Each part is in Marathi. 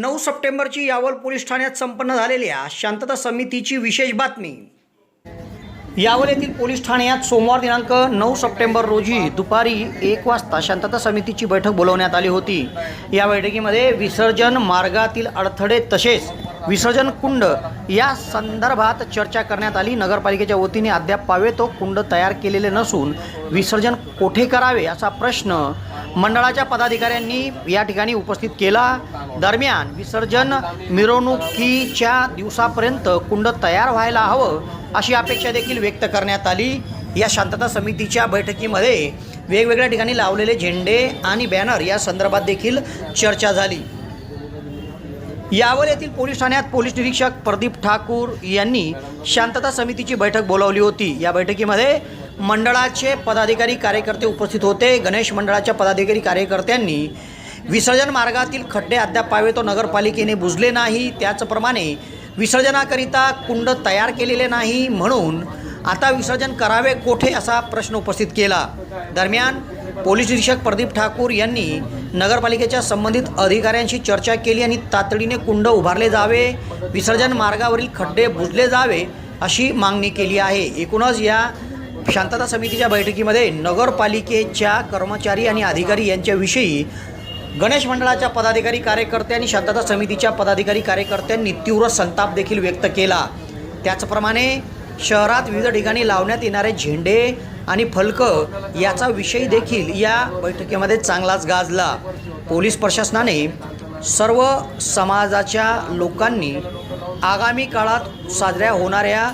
नऊ सप्टेंबरची यावल पोलीस ठाण्यात संपन्न झालेल्या शांतता समितीची विशेष बातमी. यावल येथील पोलीस ठाण्यात सोमवार दिनांक नऊ सप्टेंबर रोजी दुपारी एक वाजता शांतता समितीची बैठक बोलवण्यात आली होती. या बैठकीमध्ये विसर्जन मार्गातील अडथळे तसेच विसर्जन कुंड या संदर्भात चर्चा करण्यात आली. नगरपालिकेच्या वतीने अद्याप पावे तो कुंड तयार केलेले नसून विसर्जन कोठे करावे असा प्रश्न मंडळाच्या पदाधिकाऱ्यांनी या ठिकाणी उपस्थित केला. दरम्यान विसर्जन मिरवणुकीच्या दिवसापर्यंत कुंड तयार व्हायला हवं अशी अपेक्षा देखील व्यक्त करण्यात आली. या शांतता समितीच्या बैठकीमध्ये वेगवेगळ्या ठिकाणी लावलेले झेंडे आणि बॅनर या संदर्भात देखील चर्चा झाली. यावर येथील पोलीस ठाण्यात पोलीस निरीक्षक प्रदीप ठाकूर यांनी शांतता समितीची बैठक बोलावली होती. या बैठकीमध्ये मंडळाचे पदाधिकारी कार्यकर्ते उपस्थित होते. गणेश मंडळाच्या पदाधिकारी कार्यकर्त्यांनी विसर्जन मार्गातील खड्डे अद्याप पावे तो नगरपालिकेने बुजले नाही. त्याचप्रमाणे विसर्जनाकरिता कुंड तयार केलेले नाही. म्हणून आता विसर्जन करावे कोठे असा प्रश्न उपस्थित केला. दरम्यान पोलीस निरीक्षक प्रदीप ठाकूर यांनी नगरपालिकेच्या संबंधित अधिकाऱ्यांशी चर्चा केली आणि तातडीने कुंड उभारले जावे विसर्जन मार्गावरील खड्डे बुजले जावे अशी मागणी केली आहे. एकूणच या शांतता समितीच्या बैठकीमध्ये नगरपालिकेच्या कर्मचारी आणि अधिकारी यांच्याविषयी गणेश मंडळाच्या पदाधिकारी कार्यकर्ते आणि शांतता समितीच्या पदाधिकारी कार्यकर्त्यांनी तीव्र संताप देखील व्यक्त केला. त्याचप्रमाणे शहरात विविध ठिकाणी लावण्यात येणारे झेंडे आणि फलकं याचा विषय देखील या बैठकीमध्ये चांगलाच गाजला. पोलीस प्रशासनाने सर्व समाजाच्या लोकांनी आगामी काळात साजऱ्या होणाऱ्या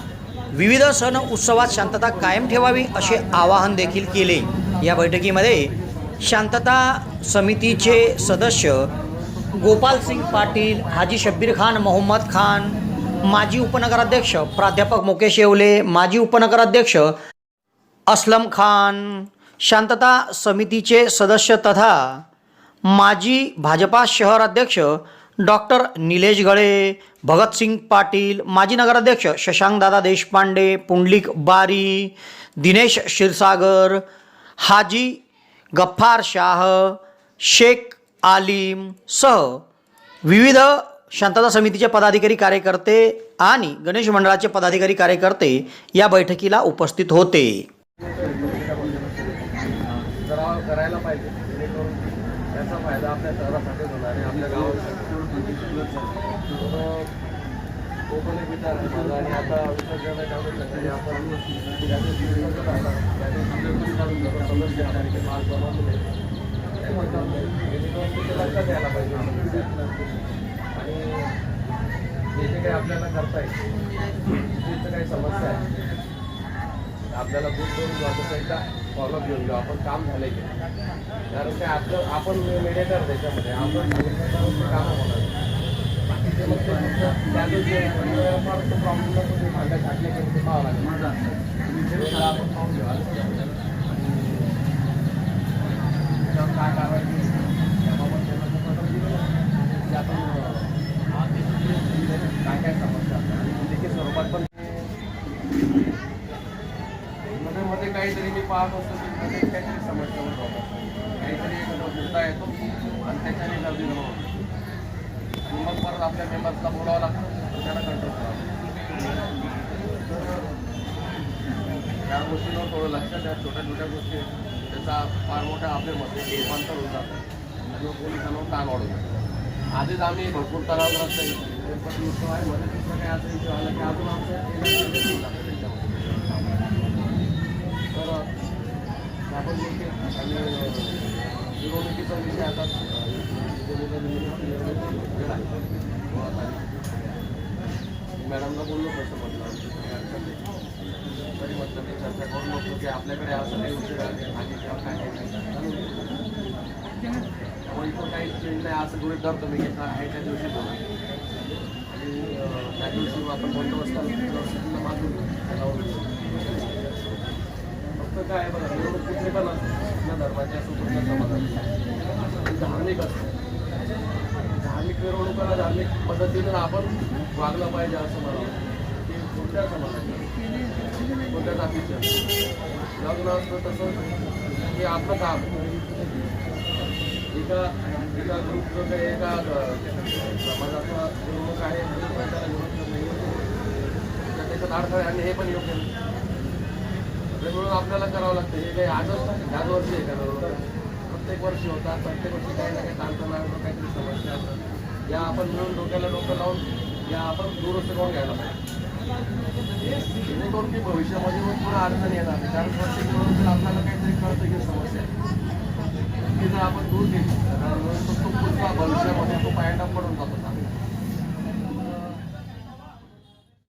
विविध सण उत्सवात शांतता कायम ठेवावी असे आवाहन देखील केले. या बैठकीमध्ये शांतता समितीचे सदस्य गोपाल सिंग पाटील हाजी शब्बीर खान मोहम्मद खान माजी उपनगराध्यक्ष प्राध्यापक मुकेश येवले माजी उपनगराध्यक्ष असलम खान शांतता समितीचे सदस्य तथा माजी भाजपा शहराध्यक्ष डॉक्टर निलेश गळे भगतसिंग पाटील माजी नगराध्यक्ष शशांकदादा देशपांडे पुंडलिक बारी दिनेश क्षीरसागर हाजी गफ्फार शाह शेख आलीम सह विविध शांतता समितीचे पदाधिकारी कार्यकर्ते आणि गणेश मंडळाचे पदाधिकारी कार्यकर्ते या बैठकीला उपस्थित होते जरा करायला पाहिजे जेणेकरून त्याचा फायदा आपल्या शहरासाठीच होणार आहे आपल्या गावासाठी तर तो पण एक विचार आहे माझा आणि आता विसर्जन ठेवण्यासाठी आपण ज्या दिवशी विसर्जन आहे ना, त्या दिवशी विसर्जन काढून घेतो. सदस्य आणि ते माल बनवलेले आहेत. जेणेकरून ते लक्षात यायला पाहिजे आणि जे जे काही आपल्याला करता येईल तिथे काही समस्या आहे आपल्याला दूर करून घेऊ तसं एकदा फॉलो घेऊन घेऊ आपण काम झालं की कारण काय आपलं आपण मेडिएटर त्याच्यामध्ये. आपण काम होणार. बाकीचे मग प्रॉब्लेम पाहावं लागेल. आपण पाहून घेऊ आणि त्याच्यावर काय कारवाई केली त्याबाबत त्यांना तो पत्र दिलं की आपण काय काय समस्या असतात आणि लेखी स्वरूपात पण मध्ये मध्ये काहीतरी मी पाहत असतो की काहीतरी समस्या काहीतरी एक मुद्दा येतो आणि त्याच्याने गर्दी आणि मग परत आपल्या मेंबर्सला बोलावं लागतं त्याला कंट्रोल करावं त्या गोष्टींवर थोडं लक्ष द्या छोट्या छोट्या गोष्टी त्याचा फार मोठ्या आपल्यामध्ये रूपांतर होत जातो. आणि पोलिसांवर ताण वाढू शकतो आधीच आम्ही भरपूर तणावग्रस्त आहे. पण उत्सव आहे मध्ये दुसरं काही असं इश्यू आला की अजून आमच्या आपण देखील आणि निवडणुकीचा विषय आता मॅडमला बोललो कसं. तरी म्हटलं चर्चा करून बघतो की आपल्याकडे असं काही उशीर आणि किंवा काय. त्यामुळे इथं काही चेंज की काय आहे बघा निवडणूक पण असते आपल्या धर्माच्या असो कुठल्या समाजाची धार्मिक असते. धार्मिक मिरवणुकाला धार्मिक पद्धतीनं आपण वागलं पाहिजे असं मला ते कोणत्या समाजाच्या कोणत्या जातीच्या लग्न असतं तसं हे आपलं काम. एका एका ग्रुपचं काही एका समाजाचा लोक आहे त्याच्यात अडथळे आणि हे पण योग्य आणि म्हणून आपल्याला करावं लागतं. हे काही आजच ह्याच वर्षी आहे का प्रत्येक वर्षी होतात प्रत्येक वर्षी काही ना काही ताणतणाव काहीतरी समस्या असतात या आपण मिळून डोक्याला डोकं लावून या आपण दुरुस्त करून घ्यायला पाहिजे. जेणेकरून की भविष्यामध्ये मग पुन्हा अडचण येणार नाही. कारण प्रत्येक वेळेस आपल्याला काहीतरी कळतं की समस्या आहे. ती जर आपण दूर केली कारण तो पुढचा भविष्यामध्ये तो पायंडा पडून जातो.